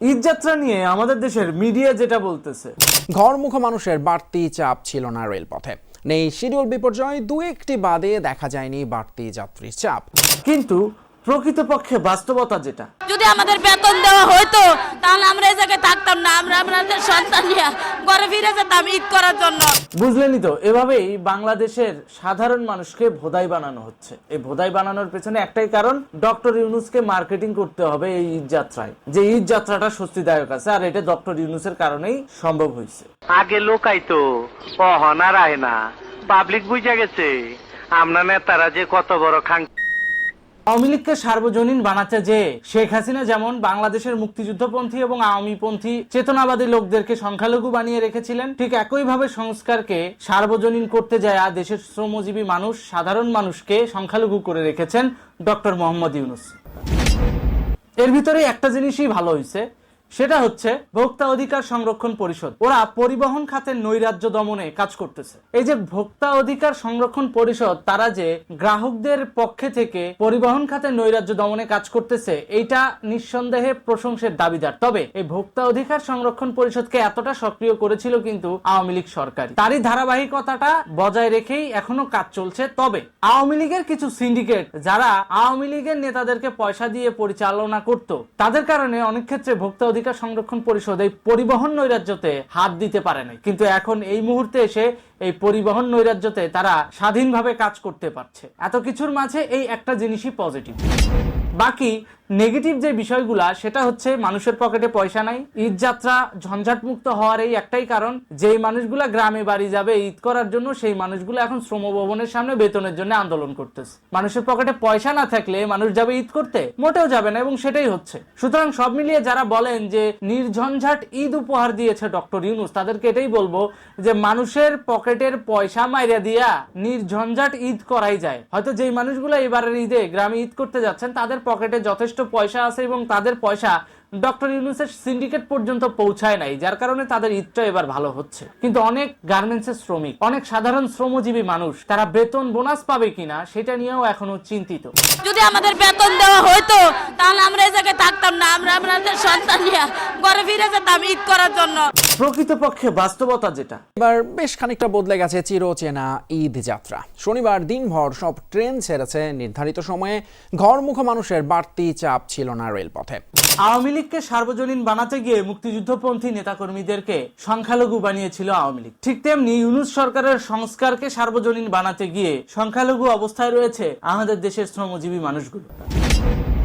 ঈদযাত্রা নিয়ে আমাদের দেশের মিডিয়া যেটা বলতেছে। ঘরমুখ মানুষের বাড়তি চাপ ছিল না রেলপথে। নেই শিডিউল বিপর্যয় দু একটি বাদে দেখা যায়নি বাড়তি যাত্রীর চাপ। কিন্তু প্রকৃতপক্ষে বাস্তবতা যেটা। যদি আমাদের বেতন দেওয়া হতো তাহলে আমরা এই জায়গায় থাকতাম না। আমরা আমাদের সন্তান নিয়ে ঘরে ফিরে যেতাম ঈদ করার জন্য। বুঝলেনই তো এভাবেই বাংলাদেশের সাধারণ মানুষকে ভোদাই বানানো হচ্ছে। এই ভোদাই বানানোর পেছনে একটাই কারণ ডক্টর ইউনুসকে মার্কেটিং করতে হবে এই ঈদ যাত্রায়। যে ঈদ যাত্রাটা স্বস্তিদায়ক আছে আর এটা ডক্টর ইউনুসের কারণেই সম্ভব হয়েছে। আগে লোকাইতো অহন আর আয় না। পাবলিক বুঝা গেছে আমরা নেতারা যে কত বড় খাং আওয়ামী লীগকে সার্বজনীন বানাচ্ছে যে শেখ হাসিনা যেমন বাংলাদেশের মুক্তিযুদ্ধপন্থী এবং আওয়ামীপন্থী চেতনাবাদী লোকদেরকে সংখ্যালঘু বানিয়ে রেখেছিলেন, ঠিক একইভাবে সংস্কারকে সার্বজনীন করতে যায় দেশের শ্রমজীবী মানুষ, সাধারণ মানুষকে সংখ্যালঘু করে রেখেছেন ডক্টর মোহাম্মদ ইউনুস। এর ভিতরে একটা জিনিসই ভালো হয়েছে সেটা হচ্ছে ভোক্তা অধিকার সংরক্ষণ পরিষদ। ওরা পরিবহন খাতের নৈরাজ্য দমনে কাজ করতেছে। এই যে ভোক্তা অধিকার সংরক্ষণ পরিষদ, তারা যে গ্রাহকদের পক্ষে থেকে পরিবহন খাতের নৈরাজ্য দমনে কাজ করতেছে, এইটা নিঃসন্দেহে প্রশংসের দাবিদার। তবে এই ভোক্তা অধিকার সংরক্ষণ পরিষদকে এতটা সক্রিয় করেছিল কিন্তু আওয়ামী লীগ সরকার তারই ধারাবাহিকতাটা বজায় রেখেই এখনও কাজ চলছে। তবে আওয়ামী লীগের কিছু সিন্ডিকেট, যারা আওয়ামী লীগের নেতাদেরকে পয়সা দিয়ে পরিচালনা করত, তাদের কারণে অনেক ক্ষেত্রে ভোক্তা অধিকার সংরক্ষণ পরিষদ এই পরিবহন নৈরাজ্যতে হাত দিতে পারে নাই। কিন্তু এখন এই মুহূর্তে এসে এই পরিবহন নৈরাজ্যতে তারা স্বাধীনভাবে কাজ করতে পারছে। এত কিছুর মাঝে এই একটা জিনিসই পজিটিভ বাকি নেগেটিভ যে বিষয়গুলা, সেটা হচ্ছে মানুষের পকেটে পয়সা নাই, ঈদ যাত্রা ঝঞ্ঝাট মুক্ত হওয়ার এই একটাই কারণ, যেই মানুষগুলা গ্রামে বাড়ি যাবে ঈদ করার জন্য, সেই মানুষগুলো এখন শ্রম ভবনের সামনে বেতনের জন্য আন্দোলন করতেছে। মানুষের পকেটে পয়সা না থাকলে মানুষ যাবে ঈদ করতে, মোটেও যাবে না এবং সেটাই হচ্ছে। সুতরাং সব মিলিয়ে যারা বলেন যে নির্ঝঞ্ঝাট ঈদ উপহার দিয়েছে ডক্টর ইউনুস, তাদেরকে এটাই বলব যে মানুষের পকেটের পয়সা মাইরা দিয়া নির্ঝঞ্ঝাট ঈদ করাই যায়। হয়তো যেই মানুষগুলো এবারের ঈদে গ্রামে ঈদ করতে যাচ্ছেন, তাদের পকেটে যথেষ্ট পয়সা আছে এবং তাদের পয়সা ডক্টর ইউনুসের সিন্ডিকেট পর্যন্ত পৌঁছায় নাই যার কারণে তাদের ঈদটা এবার ভালো হচ্ছে। কিন্তু অনেক গার্মেন্টসের শ্রমিক অনেক সাধারণ শ্রমজীবী মানুষ তারা বেতন বোনাস পাবে কিনা সেটা নিয়েও এখনও চিন্তিত। যদি আমাদের বেতন দেওয়া হতো তাহলে আমরা এই জায়গায় থাকতাম না। আমরা আমাদের সন্তান নিয়ে ঘরে ফিরে যেতাম ঈদ করার জন্য। প্রকৃতপক্ষে বাস্তবতা যেটা। এবার বেশ খানিকটা বদলে গেছে চিরচেনা ঈদ যাত্রা। শনিবার দিনভর সব ট্রেন ছেড়েছে। নির্ধারিত সময়ে ঘরমুখ মানুষের বাড়তি চাপ ছিল না রেলপথে। আওয়ামী লীগকে সার্বজনীন বানাতে গিয়ে মুক্তিযুদ্ধপন্থী নেতাকর্মীদেরকে সংখ্যালঘু বানিয়েছিল আওয়ামী লীগ। ঠিক তেমনি ইউনুস সরকারের সংস্কারকে সার্বজনীন বানাতে গিয়ে সংখ্যালঘু অবস্থায় রয়েছে আমাদের দেশের শ্রমজীবী মানুষগুলো।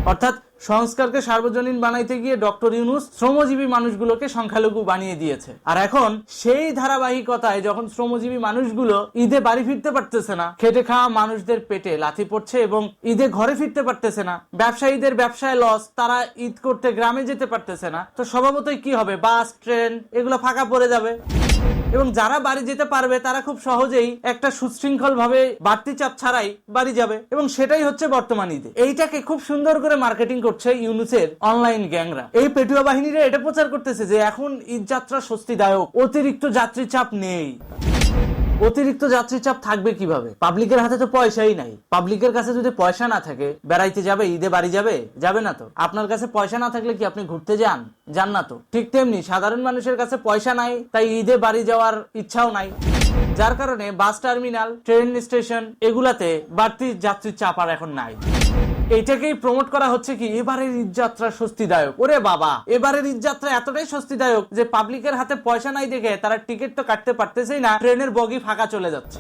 অর্থাৎ সংস্কারকে সার্বজনীন বানাইতে গিয়ে ডক্টর ইউনুস শ্রমজীবী মানুষগুলোকে সংখ্যালঘু বানিয়ে দিয়েছে। আর এখন সেই ধারাবাহিকতায় যখন শ্রমজীবী মানুষগুলো ঈদে বাড়ি ফিরতে পারতেছে না, খেটে খাওয়া মানুষদের পেটে লাথি পড়ছে এবং ঈদে ঘরে ফিরতে পারতেছে না, ব্যবসায়ীদের ব্যবসায় লস তারা ঈদ করতে গ্রামে যেতে পারতেছে না, তো স্বভাবতই কি হবে? বাস, ট্রেন, এগুলো ফাঁকা পড়ে যাবে। এবং যারা বাড়ি যেতে পারবে, তারা খুব সহজেই একটা সুশৃঙ্খল ভাবে বাড়তি চাপ ছাড়াই বাড়ি যাবে। এবং সেটাই হচ্ছে বর্তমান ঈদে। এইটাকে খুব সুন্দর করে মার্কেটিং করছে ইউনুসের অনলাইন গ্যাংরা এই পেটুয়া বাহিনীরা এটা প্রচার করতেছে যে, এখন ঈদ যাত্রা স্বস্তিদায়ক, অতিরিক্ত যাত্রী চাপ নেই। অতিরিক্ত যাত্রী চাপ থাকবে কীভাবে? পাবলিকের হাতে তো পয়সাই নাই। পাবলিকের কাছে যদি পয়সা না থাকে, বেড়াইতে যাবে, ঈদে বাড়ি যাবে যাবে না তো? আপনার কাছে পয়সা না থাকলে কি আপনি ঘুরতে যান? যান না তো? ঠিক তেমনি সাধারণ মানুষের কাছে পয়সা নাই, তাই ঈদে বাড়ি যাওয়ার ইচ্ছাও নাই। যার কারণে বাস টার্মিনাল, ট্রেন স্টেশন, এগুলাতে বাড়তি যাত্রীর চাপ আর এখন নাই। এইটাকেই প্রমোট করা হচ্ছে কি, এবারের ঈদযাত্রা স্বস্তিদায়ক। ওরে বাবা, এবারের ঈদযাত্রা এতটাই স্বস্তিদায়ক যে পাবলিকের হাতে পয়সা নাই দেখে তারা টিকিট তো কাটতে পারতেছেই না ট্রেনের বগি ফাঁকা চলে যাচ্ছে।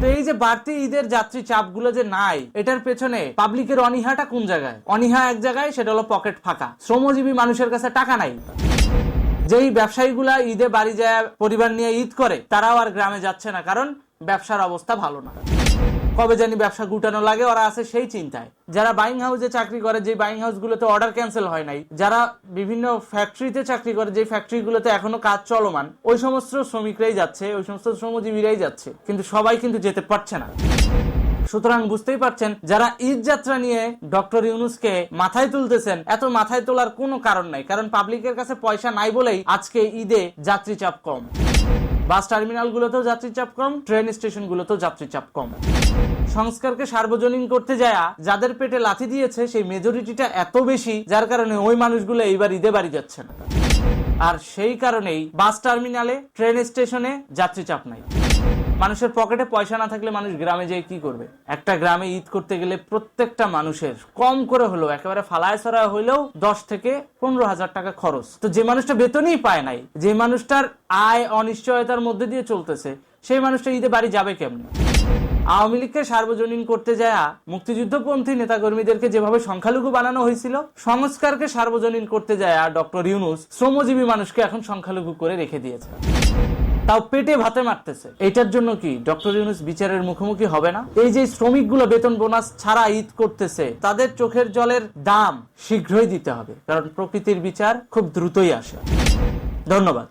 তো এই যে বাড়তি ঈদের যাত্রী চাপগুলো যে নাই, এটার পেছনে পাবলিকের অনীহাটা কোন জায়গায়? অনীহা এক জায়গায়, সেটা হলো পকেট ফাঁকা। শ্রমজীবী মানুষের কাছে টাকা নাই। যেই ব্যবসায়ীগুলা ঈদে বাড়ি যায়, পরিবার নিয়ে ঈদ করে, তারাও আর গ্রামে যাচ্ছে না, কারণ ব্যবসার অবস্থা ভালো না। কবে জানি ব্যবসা গুটানো লাগে, ওরা আছে সেই চিন্তায়। যারা বাইং হাউসে চাকরি করে যে বাইং হাউস গুলোতে অর্ডার ক্যান্সেল হয় নাই, যারা বিভিন্ন ফ্যাক্টরিতে চাকরি করে যে ফ্যাক্টরি গুলোতে এখনও কাজ চলমান, ওই সমস্ত শ্রমিকরাই যাচ্ছে, ওই সমস্ত শ্রমজীবীরাই যাচ্ছে, কিন্তু সবাই কিন্তু যেতে পারছে না। সুতরাং বুঝতেই পারছেন, যারা ঈদ যাত্রা নিয়ে ডক্টর ইউনুসকে মাথায় তুলতেছেন, এত মাথায় তোলার কোনো কারণ নাই, কারণ পাবলিকের কাছে পয়সা নাই বলেই আজকে ঈদে যাত্রী চাপ কম। বাস টার্মিনাল গুলোতেও যাত্রী চাপ কম ট্রেন স্টেশন গুলোতেও যাত্রী চাপ কম। সংস্কারকে সার্বজনীন করতে যায়, যাদের পেটে লাথি দিয়েছে সেই মেজরিটিটা এত বেশি, যার কারণে ওই মানুষগুলো এইবার ঈদে বাড়ি যাচ্ছে না। আর সেই কারণেই বাস টার্মিনালে, ট্রেন স্টেশনে যাত্রী চাপ নাই। মানুষের পকেটে পয়সা না থাকলে মানুষ গ্রামে যেয়ে কি করবে? একটা গ্রামে ঈদ করতে গেলে প্রত্যেকটা মানুষের কম করে হলেও, একেবারে ফালায় ছড়া হইলেও দশ থেকে পনেরো হাজার টাকা খরচ। তো যে মানুষটা বেতনই পায় নাই, যে মানুষটার আয় অনিশ্চয়তার মধ্যে দিয়ে চলতেছে, সেই মানুষটা ঈদে বাড়ি যাবে কেমনে? আওয়ামী লীগকে সার্বজনীন করতে যায় মুক্তিযুদ্ধপন্থী নেতাকর্মীদেরকে যেভাবে সংখ্যালঘু বানানো হয়েছিল, সংস্কারকে সার্বজনীন করতে যায় ডক্টর ইউনুস, শ্রমজীবী মানুষকে এখন সংখ্যালঘু করে রেখে দিয়েছে। তাও পেটে ভাতে মারতেছে। এটার জন্য কি ডক্টর ইউনুস বিচারের মুখোমুখি হবে না? এই যে শ্রমিকগুলো বেতন বোনাস ছাড়া ঈদ করতেছে, তাদের চোখের জলের দাম শীঘ্রই দিতে হবে, কারণ প্রকৃতির বিচার খুব দ্রুতই আসে। ধন্যবাদ।